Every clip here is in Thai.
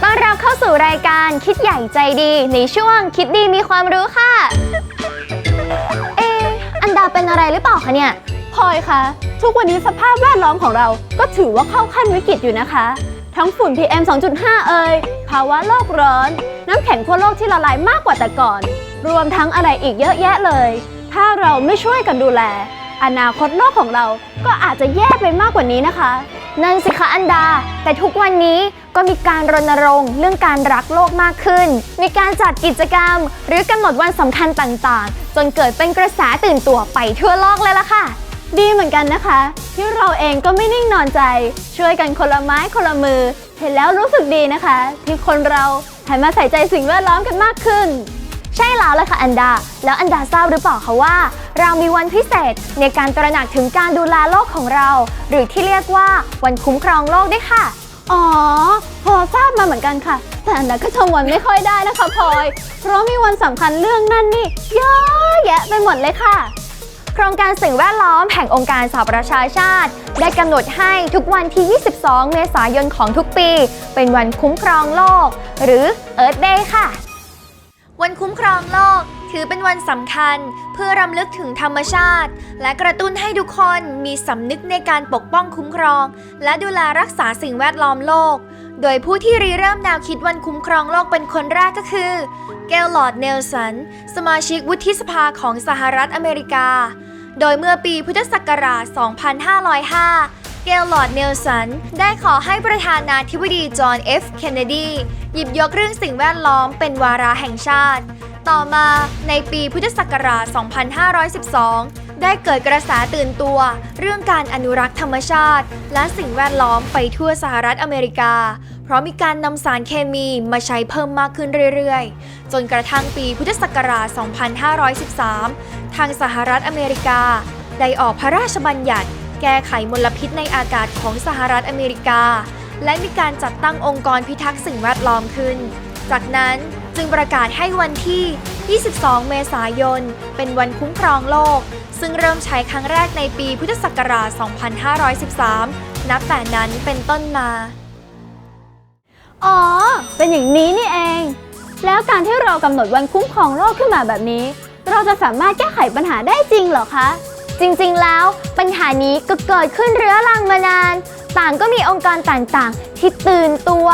ต้อนรับเข้าสู่รายการคิดใหญ่ใจดี ในช่วงคิดดีมีความรู้ค่ะ เอะอันดาเป็นอะไรหรือเปล่าคะเนี่ย พลอยคะ ทุกวันนี้สภาพแวดล้อมของเราก็ถือว่าเข้าขั้นวิกฤตอยู่นะคะ ทั้งฝุ่น PM 2.5 เอ่ย ภาวะโลกร้อน น้ำแข็งขั้วโลกที่ละลายมากกว่าแต่ก่อน รวมทั้งอะไรอีกเยอะแยะเลย ถ้าเราไม่ช่วยกันดูแล อนาคตโลกของเราก็อาจจะแย่ไปมากกว่านี้นะคะ นั่นสิคะอันดา แต่ทุกวันนี้ ก็มีการรณรงค์เรื่องการรักโลกมากขึ้น มีการจัดกิจกรรม หรือกำหนดวันสำคัญต่างๆ จนเกิดเป็นกระแสตื่นตัวไปทั่วโลกเลยล่ะค่ะ ดีเหมือนกันนะคะ ที่เราเองก็ไม่นิ่งนอนใจ ช่วยกันคนละไม้คนละมือ เห็นแล้วรู้สึกดีนะคะ ที่คนเราหันมาใส่ใจสิ่งแวดล้อมกันมากขึ้น ใช่แล้วเลยค่ะอันดา แล้วอันดาทราบหรือเปล่าคะว่า เรามีวันพิเศษในการตระหนักถึงการดูแลโลกของเรา หรือที่เรียกว่าวันคุ้มครองโลกด้วยค่ะ อ๋อ พอทราบมาเหมือนกันค่ะ แต่อันนั้นก็จำวันไม่ค่อยได้นะคะพลอย เพราะมีวันสำคัญเรื่องนั่นนี่เยอะแยะไปหมดเลยค่ะ โครงการสิ่งแวดล้อมแห่งองค์การสหประชาชาติ ได้กำหนดให้ทุกวันที่ 22 เมษายนของทุกปี เป็นวันคุ้มครองโลก หรือ Earth Day ค่ะ วันคุ้มครองโลก ถือเป็นวันสำคัญเพื่อรำลึกถึงธรรมชาติ และกระตุ้นให้ทุกคนมีสำนึกในการปกป้องคุ้มครอง และดูแลรักษาสิ่งแวดล้อมโลก โดยผู้ที่ริเริ่มแนวคิดวันคุ้มครองโลกเป็นคนแรกก็คือเกลลอดเนลสัน สมาชิกวุฒิสภาของสหรัฐอเมริกา โดยเมื่อปีพุทธศักราช 2505เกลลอดเนลสัน ได้ขอให้ประธานาธิบดีจอห์นเอฟเคนเนดี หยิบยกเรื่องสิ่งแวดล้อมเป็นวาระแห่งชาติ ต่อมาในปีพุทธศักราช 2512 ได้เกิดกระแสตื่นตัว เรื่องการอนุรักษ์ธรรมชาติ และสิ่งแวดล้อมไปทั่วสหรัฐอเมริกา เพราะมีการนำสารเคมีมาใช้เพิ่มมากขึ้นเรื่อยๆ จนกระทั่งปีพุทธศักราช 2513 ทางสหรัฐอเมริกา ได้ออกพระราชบัญญัติ แก้ไขมลพิษในอากาศของสหรัฐอเมริกา และมีการจัดตั้งองค์กรพิทักษ์สิ่งแวดล้อมขึ้น จากนั้น จึงประกาศให้วันที่ 22 เมษายน เป็นวันคุ้มครองโลก ซึ่งเริ่มใช้ครั้งแรกในปีพุทธศักราช 2513 นับแต่นั้นเป็นต้นมา อ๋อ เป็นอย่างนี้นี่เอง แล้วการที่เรากำหนดวันคุ้มครองโลกขึ้นมาแบบนี้ เราจะสามารถแก้ไขปัญหาได้จริงเหรอคะ จริงๆ แล้วปัญหานี้ก็เกิดขึ้นเรื้อรังมานาน ต่างก็มีองค์กรต่างๆ ที่ตื่นตัว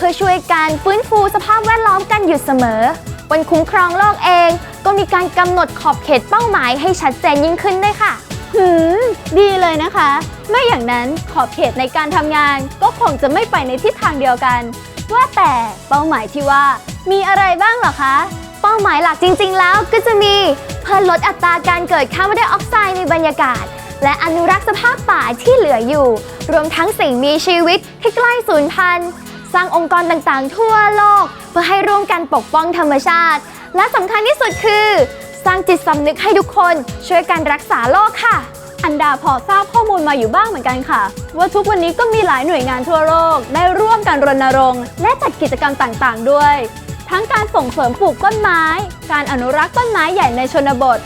พื่อช่วยการฟื้นฟูสภาพแวดล้อมกันอยู่เสมอ วันคุ้มครองโลกเองก็มีการกำหนดขอบเขตเป้าหมายให้ชัดเจนยิ่งขึ้นด้วยค่ะ หืม ดีเลยนะคะ ไม่อย่างนั้นขอบเขตในการทำงาน ก็คงจะไม่ไปในทิศทางเดียวกัน ว่าแต่เป้าหมายที่ว่า มีอะไรบ้างเหรอคะ เป้าหมายหลักจริง ๆ แล้วก็จะมีเพื่อลดอัตราการเกิดคาร์บอนไดออกไซด์ในบรรยากาศ และอนุรักษ์สภาพป่าที่เหลืออยู่ รวมทั้งสิ่งมีชีวิตที่ใกล้สูญพันธุ์ สร้างองค์กรต่างๆ ทั่วโลก เพื่อให้ร่วมกันปกป้องธรรมชาติ และสำคัญที่สุดคือ สร้างจิตสำนึกให้ทุกคนช่วยกันรักษาโลกค่ะ อันดาพอทราบข้อมูลมาอยู่บ้างเหมือนกันค่ะ ว่าทุกวันนี้ก็มีหลายหน่วยงานทั่วโลกได้ร่วมกันรณรงค์ และจัดกิจกรรมต่างๆ ด้วย ทั้งการส่งเสริมปลูกต้นไม้ การอนุรักษ์ต้นไม้ใหญ่ในชนบท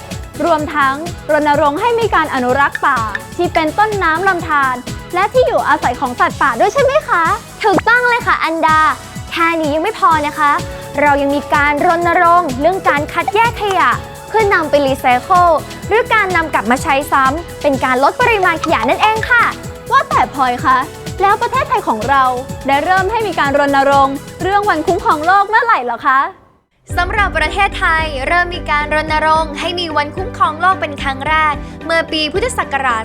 รวมทั้งรณรงค์ให้มีการอนุรักษ์ป่า ที่เป็นต้นน้ำลำธารและที่อยู่อาศัยของสัตว์ป่าด้วยใช่ไหมคะ ถูกต้องเลยค่ะอันดา แค่นี้ยังไม่พอนะคะ เรายังมีการรณรงค์เรื่องการคัดแยกขยะ เพื่อนำไปรีไซเคิลหรือการนำกลับมาใช้ซ้ำเป็นการลดปริมาณขยะนั่นเองค่ะ ว่าแต่พลอยคะแล้วประเทศไทยของเราได้เริ่มให้มีการรณรงค์ เรื่องวันคุ้มของโลกเมื่อไหร่หรอคะ สำหรับประเทศไทยเริ่มมีการรณรงค์ให้มีวันคุ้มครองโลกเป็นครั้งแรก เมื่อปีพุทธศักราช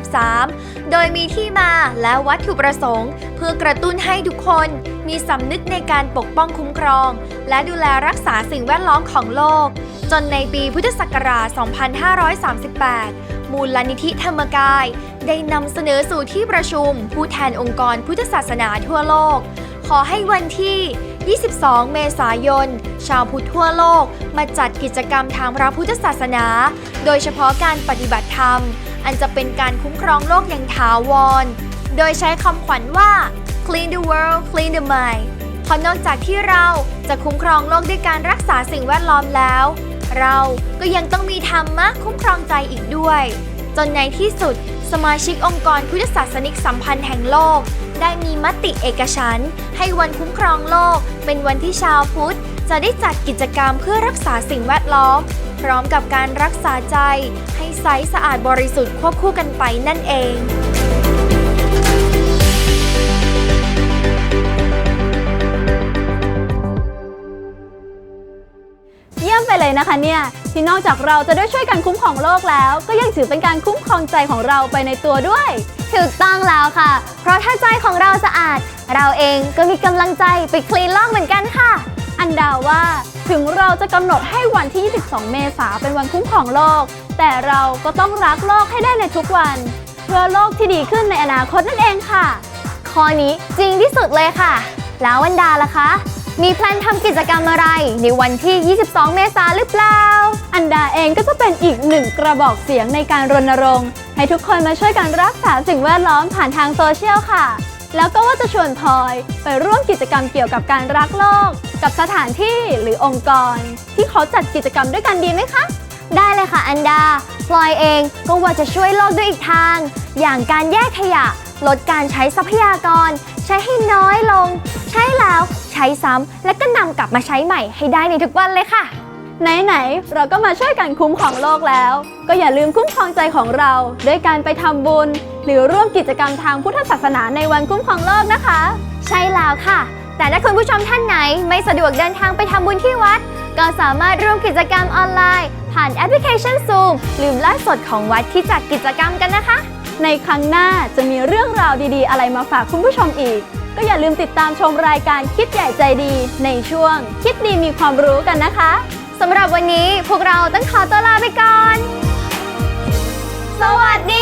2533 โดยมีที่มาและวัตถุประสงค์ เพื่อกระตุ้นให้ทุกคนมีสำนึกในการปกป้องคุ้มครอง และดูแลรักษาสิ่งแวดล้อมของโลก จนในปีพุทธศักราช 2538 มูลนิธิธรรมกาย ได้นำเสนอสู่ที่ประชุม ผู้แทนองค์กรพุทธศาสนาทั่วโลก ขอให้วันที่ 22 เมษายน ชาวพุทธทั่วโลก มาจัดกิจกรรมทางพระพุทธศาสนา โดยเฉพาะการปฏิบัติธรรม อันจะเป็นการคุ้มครองโลกอย่างถาวร โดยใช้คำขวัญว่า clean the world clean the mind เพราะนอกจากที่เราจะคุ้มครองโลกด้วยการรักษาสิ่งแวดล้อมแล้ว เราก็ยังต้องมีธรรมะคุ้มครองใจอีกด้วย จนในที่สุด สมาชิกองค์กรพุทธศาสนิกสัมพันธ์แห่งโลก ได้มีมติเอกฉันท์ให้วันคุ้มครองโลก เป็นวันที่ชาวพุทธ จะได้จัดกิจกรรมเพื่อรักษาสิ่งแวดล้อม พร้อมกับการรักษาใจ ให้ใสสะอาดบริสุทธิ์ควบคู่กันไปนั่นเองเยี่ยมไปเลยนะคะเนี่ย ที่นอกจากเราจะได้ช่วยกันคุ้มครองโลกแล้ว ก็ยังถือเป็นการคุ้มครองใจของเราไปในตัวด้วย ถูกต้องแล้วค่ะ เพราะถ้าใจของเราสะอาด เราเองก็มีกำลังใจไปคลีนโลกเหมือนกันค่ะ อันดาว่าถึงเราจะกำหนดให้วันที่ 22 เมษาเป็นวันคุ้มครองโลก แต่เราก็ต้องรักโลกให้ได้ในทุกวัน เพื่อโลกที่ดีขึ้นในอนาคตนั่นเองค่ะ ข้อนี้จริงที่สุดเลยค่ะ แล้ววันดาล่ะคะ มีแพลนทำกิจกรรมอะไรในวันที่ 22 เมษายนหรือเปล่า อันดาเองก็จะเป็นอีกหนึ่งกระบอกเสียงในการรณรงค์ ให้ทุกคนมาช่วยกันรักษาสิ่งแวดล้อมผ่านทางโซเชียลค่ะ แล้วก็ว่าจะชวนพลอย ไปร่วมกิจกรรมเกี่ยวกับการรักโลก กับสถานที่หรือองค์กร ที่เขาจัดกิจกรรมด้วยกันดีไหมคะ ได้เลยค่ะอันดาพลอยเองก็ว่าจะช่วยโลกด้วยอีกทาง อย่างการแยกขยะ ลดการใช้ทรัพยากร ใช้ให้น้อยลง ใช้แล้ว ใช้ซ้ำและก็นำกลับมาใช้ใหม่ให้ได้ในทุกวันเลยค่ะ ไหนๆเราก็มาช่วยกันคุ้มของโลกแล้ว ก็อย่าลืมคุ้มครองใจของเราด้วยการไปทำบุญ หรือร่วมกิจกรรมทางพุทธศาสนาในวันคุ้มครองโลกนะคะ ใช่แล้วค่ะ แต่ถ้าคุณผู้ชมท่านไหนไม่สะดวกเดินทางไปทำบุญที่วัด ก็สามารถร่วมกิจกรรมออนไลน์ ผ่านแอปพลิเคชัน Zoom หรือไลฟ์สดของวัดที่จัดกิจกรรมกันนะคะ ในครั้งหน้าจะมีเรื่องราวดีๆ อะไรมาฝากคุณผู้ชมอีกก็อย่าลืมติดตามชมรายการคิดใหญ่ใจดีในช่วง คิดดีมีความรู้กันนะคะ สำหรับวันนี้พวกเราต้องขอตัวลาไปก่อน สวัสดี